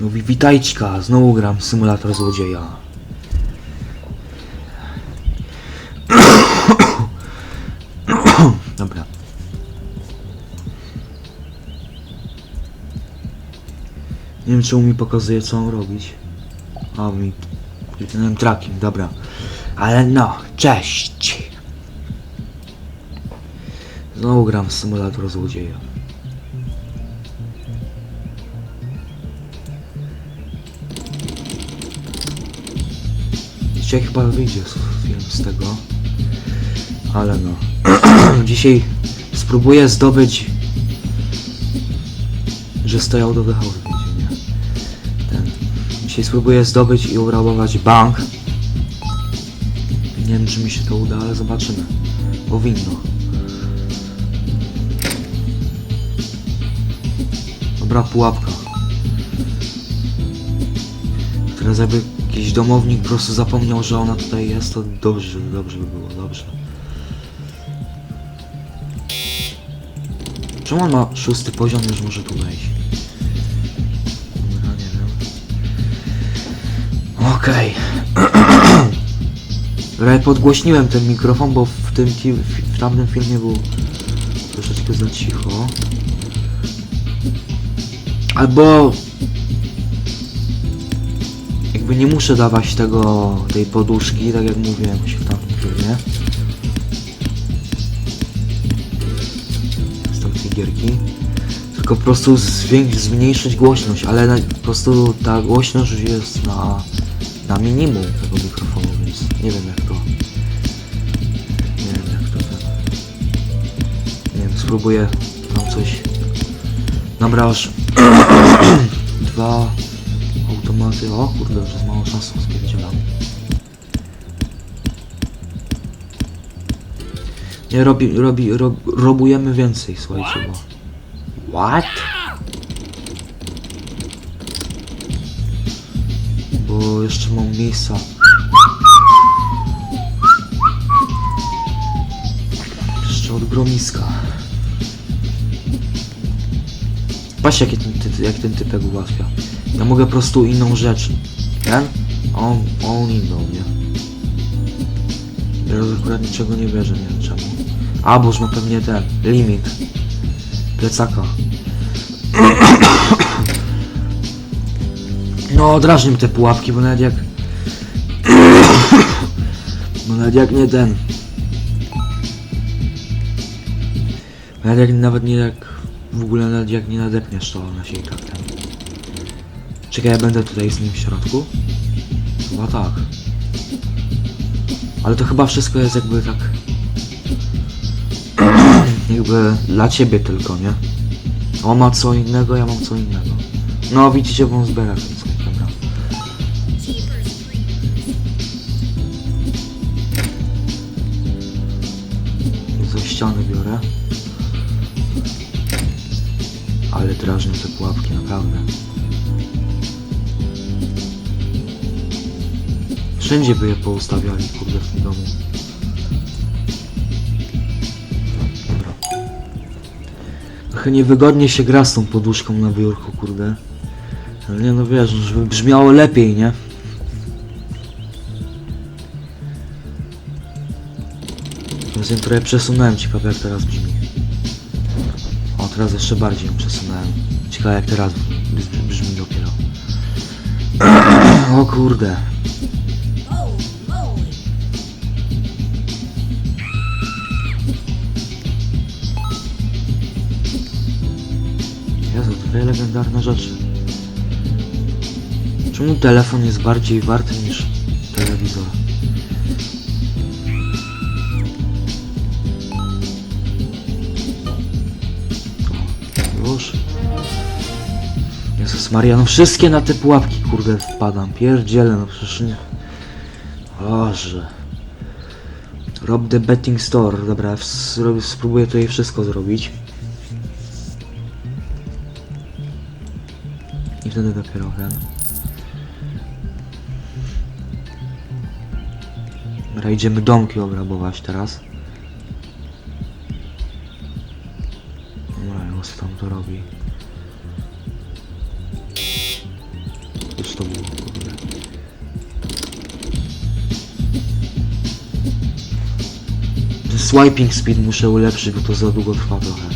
Mówi, witajcie, znowu gram symulator złodzieja. Dobra. Nie wiem, czemu mi pokazuje, co mam robić. O, mi... Ten tracking, dobra. Ale no, cześć! Znowu gram symulator złodzieja. Dzisiaj chyba wyjdzie film z tego. Ale no. Dzisiaj spróbuję zdobyć... Że stoją do nie? Ten. Dzisiaj spróbuję zdobyć i urabować bank. Nie wiem, czy mi się to uda, ale zobaczymy. Powinno. Dobra, pułapka. Teraz jakby jakiś domownik po prostu zapomniał, że ona tutaj jest, to dobrze, dobrze by było, dobrze. Czemu on ma szósty poziom, już może tu wejść? Dobra, nie wiem. Okej. Okay. Podgłośniłem ten mikrofon, bo w tym w tamtym filmie był troszeczkę za cicho. Albo jakby nie muszę dawać tego tej poduszki, tak jak mówiłem w tamtym filmie. Z tamtej gierki. Tylko po prostu zmniejszyć głośność, ale na, po prostu ta głośność jest na, na minimum tego mikrofonu, więc nie wiem jak to. Nie wiem jak to. Nie wiem, spróbuję tam coś. Dobra, aż dwa automaty. O kurde, już jest mało czasu, spierdzielam. Nie, robi, robi, rob, robujemy więcej, słuchajcie, bo... What? Bo jeszcze mam miejsca. Jeszcze od gromiska. Patrz jakie ten, jak ten typek ułatwia. Ja mogę po prostu inną rzecz. Ten? On, on inną, nie? Teraz akurat niczego nie bierze, nie wiem czemu. A, bo już ma pewnie ten, limit. Plecaka. No, drażni mi te pułapki, bo nawet jak... Bo nawet jak nie ten... Nawet jak nawet nie jak... W ogóle nawet jak nie nadepniesz to na siebie tak ten. Czekaj, ja będę tutaj z nim w środku? Chyba tak. Ale to chyba wszystko jest jakby tak... jakby dla ciebie tylko, nie? On ma co innego, ja mam co innego. No widzicie, bo on zbiera ten Wszędzie by je poustawiali, kurde, w tym domu. Trochę niewygodnie się gra z tą poduszką na biurku, kurde. Ale nie no wiesz, żeby brzmiało lepiej, nie? Więc ja trochę przesunąłem, ciekawe jak teraz brzmi. O, teraz jeszcze bardziej ją przesunąłem. Ciekawe jak teraz brzmi dopiero. O kurde. Dwie legendarne rzeczy. Czemu telefon jest bardziej warty niż telewizor? O, już. Jezus Maria, no wszystkie na te pułapki kurde wpadam. Pierdzielę, no przecież nie... Boże. Rob the betting store. Dobra, spróbuję tutaj wszystko zrobić. I wtedy dopiero ten. Dobra, idziemy domki obrabować teraz. Dobra, on tam to robi. też to było, swiping speed muszę ulepszyć, bo to za długo trwa trochę.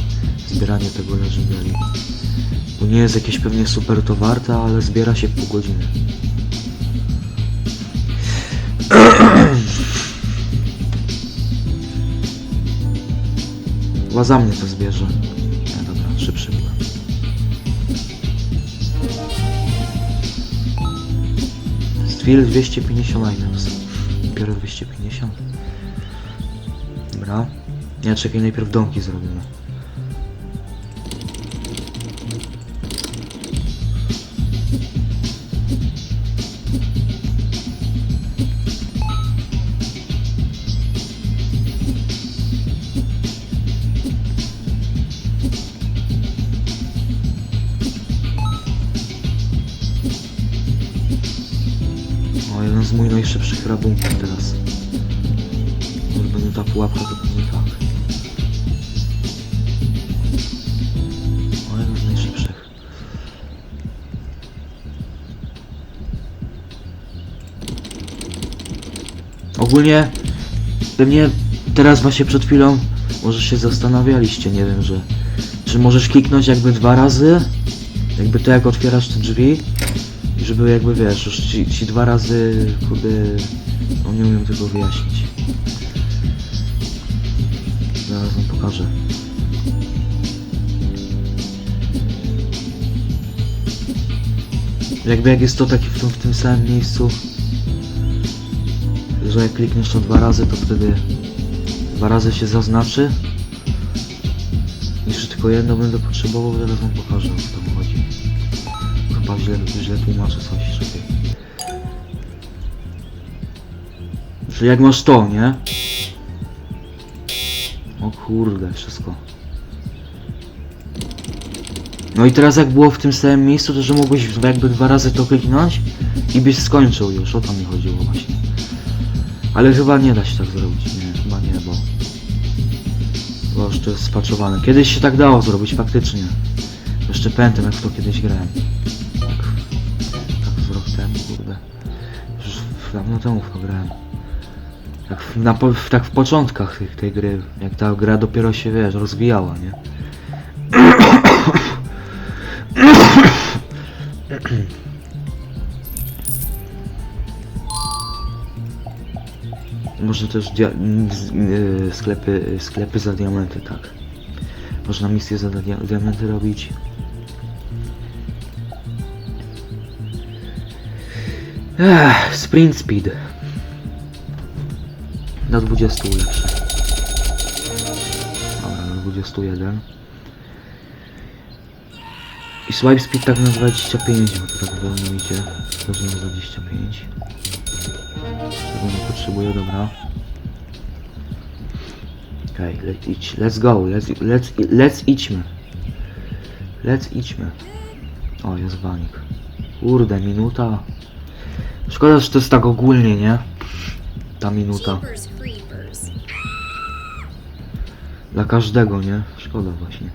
Zbieranie tego legendary. Bo nie jest jakieś pewnie super to warte, ale zbiera się pół godziny. Chyba za mnie to zbierze. Nie, dobra, szybszy byłem. Stwil 250 items. Dopiero 250. Dobra. Nie, czekaj, najpierw domki zrobimy. To pewnie tak. Jeden z najszybszych. Ogólnie, pewnie teraz właśnie przed chwilą, może się zastanawialiście, nie wiem, że... Czy możesz kliknąć jakby dwa razy? Jakby to jak otwierasz te drzwi? I żeby jakby wiesz, już ci, ci dwa razy, kurde, no nie umiem tego wyjaśnić. Zaraz wam pokażę. Jakby jak jest to taki w tym, w tym samym miejscu, że jak klikniesz to dwa razy, to wtedy dwa razy się zaznaczy. Jeszcze tylko jedno będę potrzebował, zaraz wam pokażę o co tam chodzi. Chyba źle, źle tłumaczę coś, czekaj. Że jak masz to, nie? Kurde, wszystko. No i teraz jak było w tym samym miejscu, to że mogłeś jakby dwa razy to kliknąć i byś skończył już, o to mi chodziło właśnie. Ale chyba nie da się tak zrobić, nie, chyba nie, bo... Bo już to jest spaczowane. Kiedyś się tak dało zrobić, faktycznie. Jeszcze pamiętam jak w to kiedyś grałem. Tak, tak z rok temu, kurde. Już dawno temu w to grałem. Tak w, na, w, tak w początkach tych, tej gry, jak ta gra dopiero się, wiesz, rozwijała, nie? Można też y, sklepy, sklepy za diamenty, tak. Można misje za dia diamenty robić. Ech, sprint speed. Na 20 ulepszę. Dobra, na 21. I swipe speed tak na 25, bo to tak wolno idzie. Też na 25. Tego nie potrzebuję, dobra. Okej, okay, let's idź, let's go, let's, let's, let's idźmy. Let's idźmy. O, jest wanik. Kurde, minuta. Szkoda, że to jest tak ogólnie, nie? Ta minuta. Dla każdego, nie? Szkoda właśnie.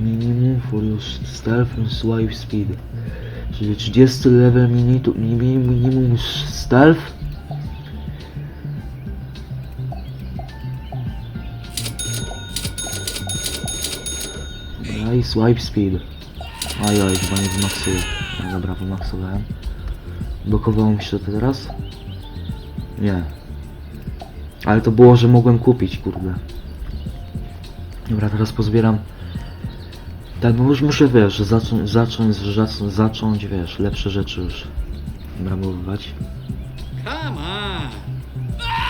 Minimum for your stealth and swipe speed. Czyli 30 level minimum, minimum stealth. I swipe speed. Ajaj, chyba nie wymaksuję. No dobra, wymaksowałem. Blokowało mi się to teraz? Nie. Ale to było, że mogłem kupić, kurde. Dobra, teraz pozbieram. Tak, no już muszę, wiesz, zacząć, zacząć, zacząć, zacząć, wiesz, lepsze rzeczy już bramować. Come on.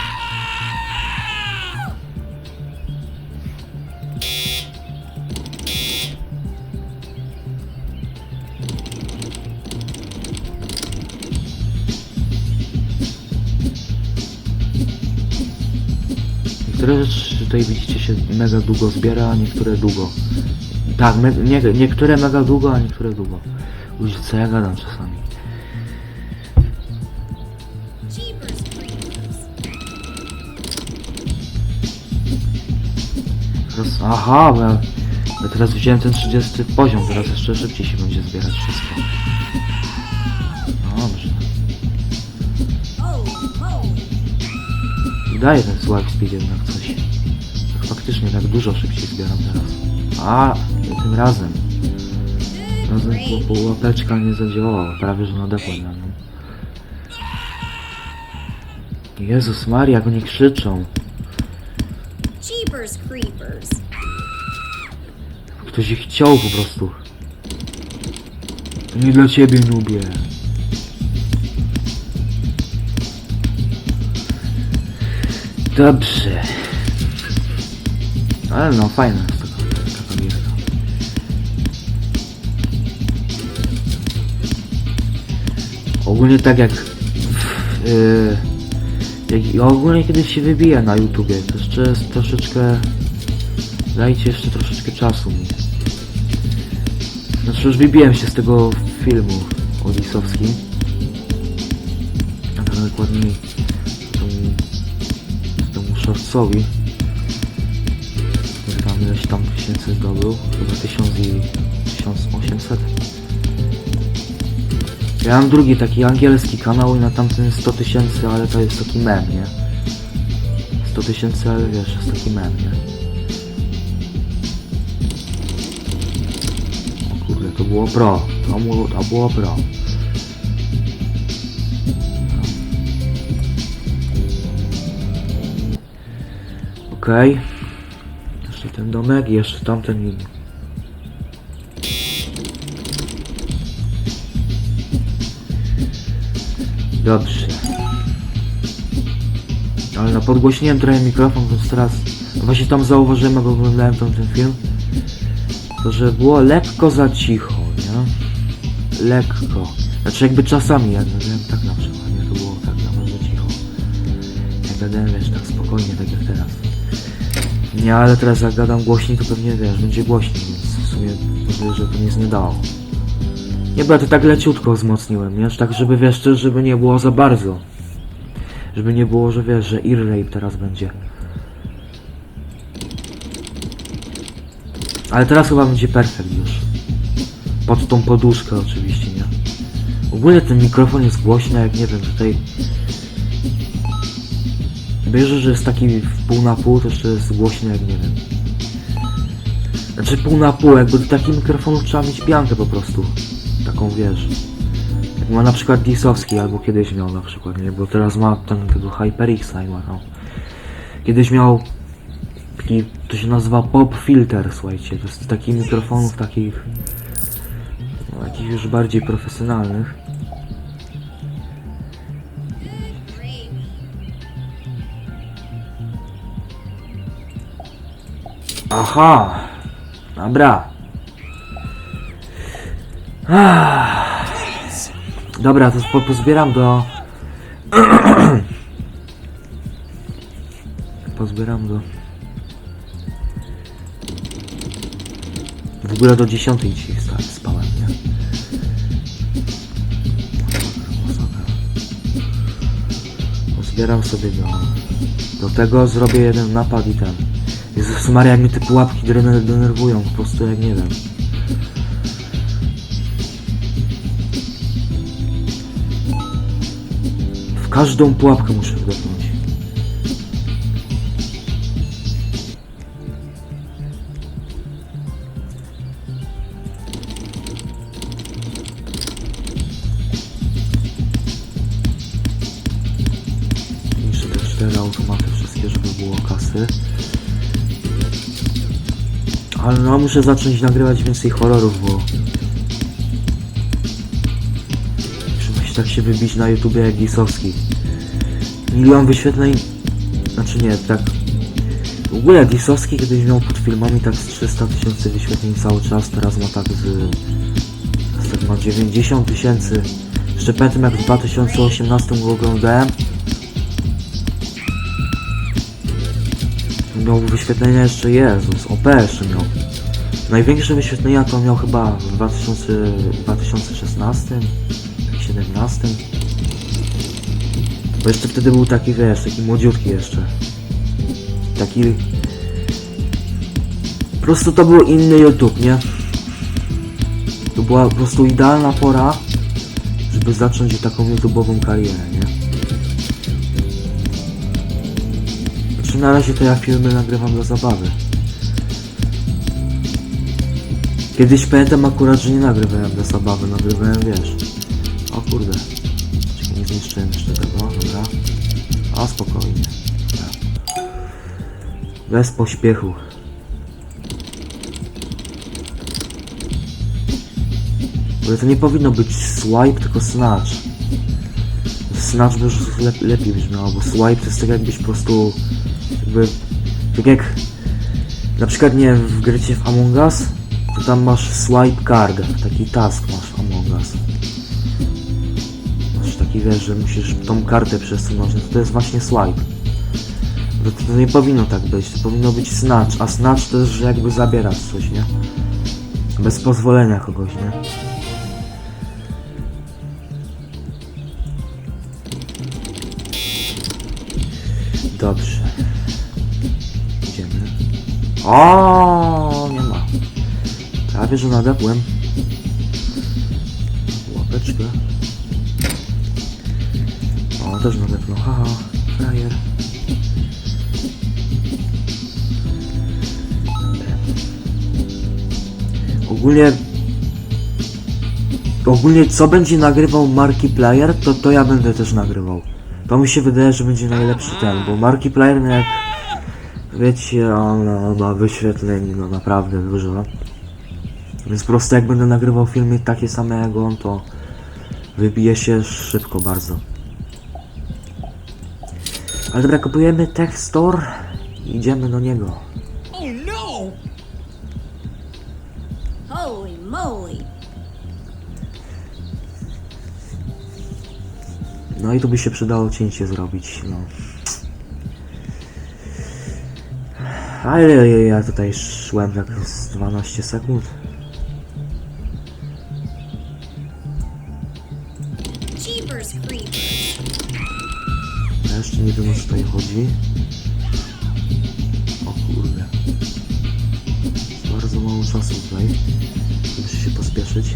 Rzeczy tutaj widzicie się mega długo zbiera, a niektóre długo. Tak, me, nie, niektóre mega długo, a niektóre długo. Ludzie, co ja gadam czasami. Teraz, aha, bo ja, teraz wziąłem ten 30 poziom, teraz jeszcze szybciej się będzie zbierać wszystko. I daje ten swipe speed jednak coś. Tak faktycznie tak dużo szybciej zbieram teraz. A, tym razem. Razem po, po łapeczka nie zadziałała, prawie że nadepłem na nią. Jezus Maria, jak oni krzyczą. Ktoś ich chciał po prostu. To nie dla ciebie, nubie. Dobrze. Ale no, fajna jest taka, taka. Ogólnie tak jak... Yy, jak ja ogólnie kiedyś się wybija na YouTubie, to jeszcze jest troszeczkę... Dajcie jeszcze troszeczkę czasu mi. Znaczy już wybiłem się z tego filmu odisowskim. A tak dokładniej Który tam ileś tam tysięcy zdobył. Chyba 1000 i 1800. Ja mam drugi taki angielski kanał i na tamtym 100 tysięcy, ale to jest taki mem, nie? 100 tysięcy, ale wiesz, jest taki mem, nie? O kurde, to było pro. To to było pro. Okej. Jeszcze ten domek, jeszcze tamten inny. Dobrze. Ale no podgłośniłem trochę mikrofon, więc teraz no właśnie tam zauważyłem, jak oglądałem tam ten film, to że było lekko za cicho, nie? Lekko. Znaczy jakby czasami, ja gadałem tak na przykład, nie? To było tak za cicho. Ja gadałem, wiesz, tak spokojnie, tak jak teraz. Nie, ale teraz jak gadam głośniej, to pewnie, wiesz, będzie głośniej, więc w sumie mówię, że to nic nie dało. Nie, bo ja to tak leciutko wzmocniłem, nie? Tak, żeby, wiesz, żeby nie było za bardzo. Żeby nie było, że wiesz, że ear rape teraz będzie. Ale teraz chyba będzie perfekt już. Pod tą poduszkę oczywiście, nie? Ogólnie ten mikrofon jest głośny, jak nie wiem, tutaj... Bierze, że jest taki w pół na pół, to jeszcze jest głośny, jak nie wiem. Znaczy pół na pół, jakby do takiego mikrofonu trzeba mieć piankę po prostu. Taką, wiesz... Jak ma na przykład Disowski, albo kiedyś miał na przykład, nie? Bo teraz ma ten, tego HyperXa i ma no. Kiedyś miał taki, to się nazywa pop filter, słuchajcie, to jest takich mikrofonów takich, no, takich już bardziej profesjonalnych. Aha, dobra. Ah. Dobra, to po, pozbieram do... pozbieram do... W ogóle do 10 dzisiaj spałem, nie? Pozbieram sobie do... Do tego zrobię jeden napad i ten. Jezus Maria, jak mnie te pułapki dener- denerwują, po prostu jak nie wiem. W każdą pułapkę muszę wdepnąć. Niszczę te cztery automaty wszystkie, żeby było kasy. Ale no, muszę zacząć nagrywać więcej horrorów, bo... Trzeba się tak się wybić na YouTubie jak Gisowski. Milion wyświetleń... Znaczy nie, tak... W ogóle Disowski kiedyś miał pod filmami tak z 300 tysięcy wyświetleń cały czas, teraz ma tak z... Teraz tak ma 90 tysięcy. Jeszcze pamiętam jak w 2018 go oglądałem. Miał wyświetlenia jeszcze Jezus, OP jeszcze miał. Największe wyświetlenia to miał chyba w 2000, 2016, 2017. Bo jeszcze wtedy był taki, wiesz, taki młodziutki jeszcze. Taki... Po prostu to był inny YouTube, nie? To była po prostu idealna pora, żeby zacząć taką YouTube'ową karierę, Znaczy na razie to ja filmy nagrywam dla zabawy. Kiedyś pamiętam akurat, że nie nagrywałem dla zabawy, nagrywałem wiesz. O kurde. Czekaj, nie zniszczyłem jeszcze tego, dobra. O, spokojnie. Bez pośpiechu. Ale to nie powinno być swipe, tylko snatch. Snatch by już lep lepiej brzmiało, bo swipe to jest tak jakbyś po prostu jakby tak jak na przykład nie w grycie w Among Us to tam masz swipe card, taki task masz w Among Us. Masz taki wiesz, że musisz tą kartę przesunąć, no to, to jest właśnie swipe. To, to nie powinno tak być, to powinno być snatch, a snatch to jest, że jakby zabierasz coś, nie? Bez pozwolenia kogoś, nie? O, nie ma. Prawie, że nadepłem. Łapeczkę. O, też nadepnął. Haha, frajer. Ogólnie... Ogólnie co będzie nagrywał Markiplier, to to ja będę też nagrywał. To mi się wydaje, że będzie najlepszy ten, bo Markiplier jak... Wiecie, on no, ma wyświetleń no naprawdę dużo. Więc po prostu jak będę nagrywał filmy takie same jak on, to wybije się szybko bardzo. Ale dobra, kupujemy Tech Store i idziemy do niego. Oh no! Holy moly! No i tu by się przydało cięcie zrobić, no. Ale ja tutaj szłem tak z 12 sekund. Ja jeszcze nie wiem o co tutaj chodzi. O kurde. Bardzo mało czasu tutaj. Muszę się pospieszyć.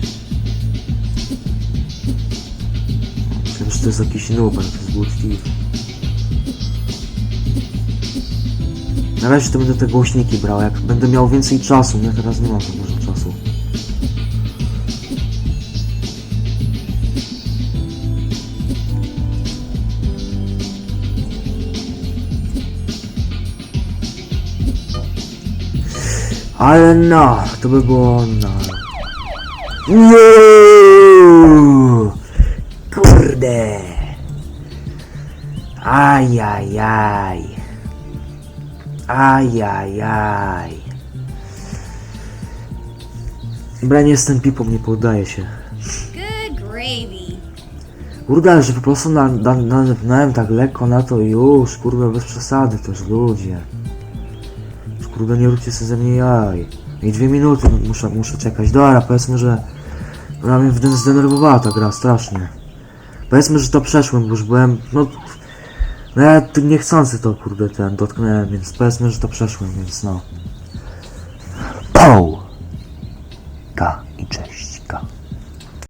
Myślałem, że to jest jakiś ale to jest Good Thief. Na razie to będę te głośniki brał, jak będę miał więcej czasu, nie? Teraz nie mam za dużo czasu. Ale no, to by było no. Kurde. Ajajaj. Ajajaj. Dobra, nie jestem pipą, nie poddaję się. Good gravy! Kurde, ale że po prostu na, na, na, tak lekko na to i już, kurwa, bez przesady też, ludzie. Już, kurde, nie róbcie sobie ze mnie jaj. I dwie minuty muszę, muszę czekać. Dobra, powiedzmy, że ona mnie zdenerwowała ta gra, strasznie. Powiedzmy, że to przeszłem, bo już byłem, no... No ja niechcący to, kurde, ten, dotknąłem, więc powiedzmy, że to przeszłem, więc no.